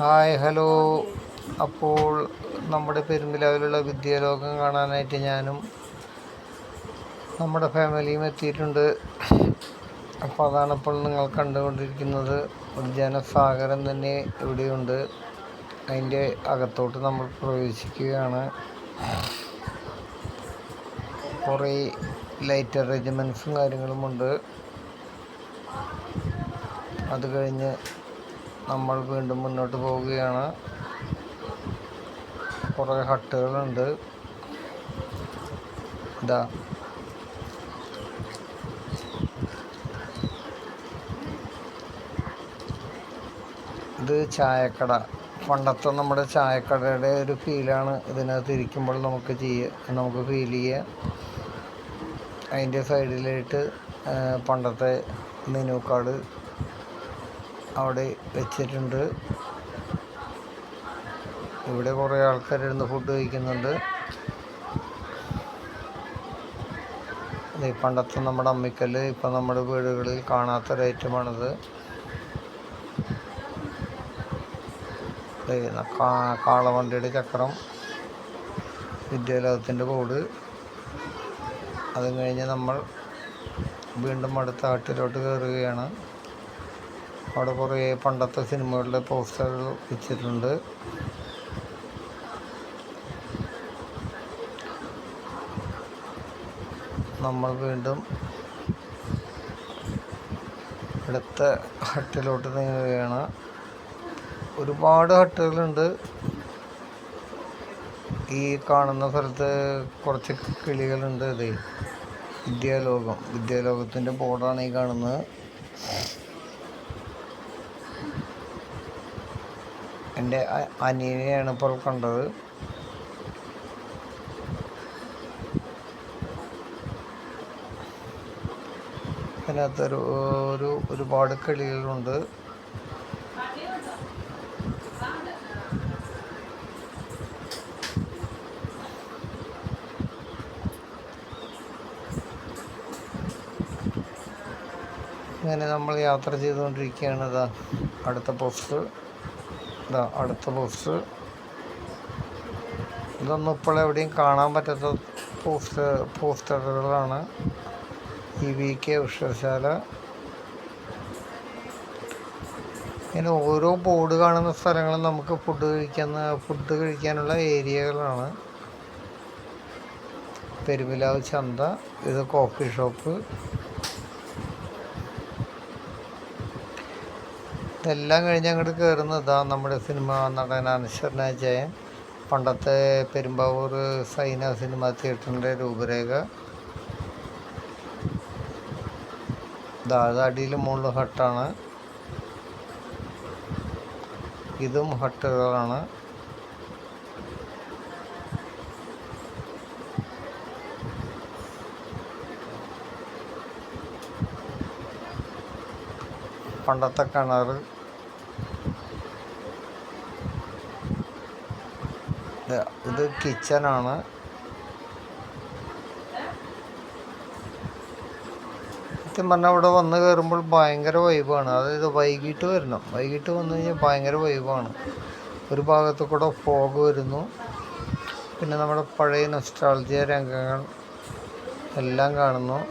Hi hello. അപ്പോൾ നമ്മുടെ പെരുമ്പിലാവിലുള്ള വിദ്യാലോകം കാണാനായിട്ട് ഞാനും നമ്മുടെ ഫാമിലിയും എത്തിയിട്ടുണ്ട്. അപ്പോൾ അതാണ് ഇപ്പോൾ നിങ്ങൾ കണ്ടുകൊണ്ടിരിക്കുന്നത്. ഒരു ജനസാഗരം തന്നെ ഇവിടെയുണ്ട്. അതിന്റെ അകത്തോട്ട് നമ്മൾ പ്രവേശിക്കുകയാണ്. കുറേ ലൈറ്റ് അറേഞ്ച്മെന്റ്സും കാര്യങ്ങളുമുണ്ട്. അത് കഴിഞ്ഞ് നമ്മൾ വീണ്ടും മുന്നോട്ട് പോവുകയാണ്. കുറേ ഹട്ടുകളുണ്ട്. ഇതാ. ഇത് ചായക്കട. പണ്ടത്തെ നമ്മുടെ ചായക്കടയുടെ ഒരു ഫീലാണ് ഇതിനകത്ത് ഇരിക്കുമ്പോൾ നമുക്ക് ചെയ്യുക നമുക്ക് ഫീൽ ചെയ്യുക അതിന്റെ സൈഡിലായിട്ട് പണ്ടത്തെ മെനു കാർഡ് അവിടെ വെച്ചിട്ടുണ്ട്. ഇവിടെ കുറേ ആൾക്കാരിരുന്ന് ഫുഡ് കഴിക്കുന്നുണ്ട്. പണ്ടത്തെ നമ്മുടെ അമ്മിക്കല്ല് ഇപ്പം നമ്മുടെ വീടുകളിൽ കാണാത്തൊരു ഐറ്റമാണിത്. കാളവണ്ടിയുടെ ചക്രം. വിദ്യാലയത്തിന്റെ ബോർഡ് അതും കഴിഞ്ഞ് നമ്മൾ വീണ്ടും അടുത്ത ആട്ടിലോട്ട് കയറുകയാണ്. അവിടെ കുറേ പണ്ടത്തെ സിനിമകളുടെ പോസ്റ്ററുകൾ വെച്ചിട്ടുണ്ട്. നമ്മൾ വീണ്ടും അടുത്ത ഹട്ടിലോട്ട് നീങ്ങുകയാണ്. ഒരുപാട് ഹട്ടുകളുണ്ട്. ഈ കാണുന്ന സ്ഥലത്ത് കുറച്ച് കിളികളുണ്ട്. അതെ വിദ്യാലോകം. വിദ്യാലോകത്തിന്റെ ബോർഡാണ് ഈ കാണുന്നത്. എന്റെ അനിയനെയാണ് ഇപ്പോൾ കണ്ടത്. അതിനകത്ത് ഒരു ഒരു ഒരുപാട് കളികളുണ്ട്. അങ്ങനെ നമ്മൾ യാത്ര ചെയ്തുകൊണ്ടിരിക്കുകയാണ് അടുത്ത പോസ്റ്റർ ഇതാ അടുത്ത പോസ്റ്റർ ഇതൊന്നും ഇപ്പോൾ എവിടെയും കാണാൻ പറ്റാത്ത പോസ്റ്റ് പോസ്റ്ററുകളാണ് ഈ വി കെ ഉഷശാല ഇങ്ങനെ ഓരോ ബോർഡ് കാണുന്ന സ്ഥലങ്ങളും നമുക്ക് ഫുഡ് കഴിക്കുന്ന ഫുഡ് കഴിക്കാനുള്ള ഏരിയകളാണ് പെരുമിലാവ് ചന്ത ഇത് കോഫി ഷോപ്പ് ഇതെല്ലാം കഴിഞ്ഞ് അങ്ങോട്ട് കയറുന്നതാ നമ്മുടെ സിനിമ നടൻ അനശ്വരന ജയൻ പണ്ടത്തെ പെരുമ്പാവൂർ സൈന സിനിമ തിയേറ്ററിന്റെ രൂപരേഖ. ദാതാടിയിൽ മുകളിൽ ഹട്ടാണ്. ഇതും ഹട്ടുകളാണ്. പണ്ടത്തെ കിണർ ഇത് കിച്ചനാണ്. സത്യം പറഞ്ഞാൽ ഇവിടെ വന്ന് കയറുമ്പോൾ ഭയങ്കര വൈബാണ്. അതായത് വൈകിട്ട് വരണം. വൈകിട്ട് വന്നു കഴിഞ്ഞാൽ ഭയങ്കര വൈബാണ്. ഒരു ഭാഗത്ത് കൂടെ ഫോഗ് വരുന്നു. പിന്നെ നമ്മുടെ പഴയ നൊസ്റ്റാൾജിയ രംഗങ്ങൾ എല്ലാം കാണുന്നു.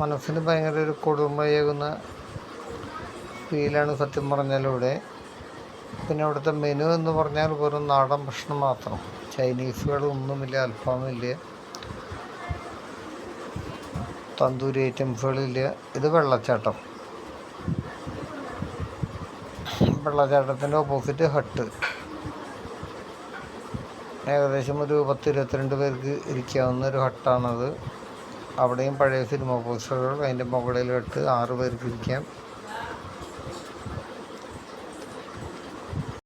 മനസ്സിന് ഭയങ്കര ഒരു കുളിർമയേകുന്ന ഫീലാണ് സത്യം പറഞ്ഞാലിവിടെ പിന്നെ അവിടുത്തെ മെനു എന്ന് പറഞ്ഞാൽ വെറും നാടൻ ഭക്ഷണം മാത്രം. ചൈനീസുകളൊന്നുമില്ല അൽഫാമില്ല. തന്തൂരി ഐറ്റംസുകളില്ല. ഇത് വെള്ളച്ചാട്ടം. വെള്ളച്ചാട്ടത്തിന്റെ ഓപ്പോസിറ്റ് ഹട്ട്. ഏകദേശം ഒരു പത്ത് ഇരുപത്തിരണ്ട് പേർക്ക് ഇരിക്കാവുന്ന ഒരു ഹട്ടാണത്. അവിടെയും പഴയ സിനിമ പോസ്റ്ററുകൾ അതിന്റെ മുകളിലിട്ട് ആറ് പേർക്ക് ഇരിക്കാം.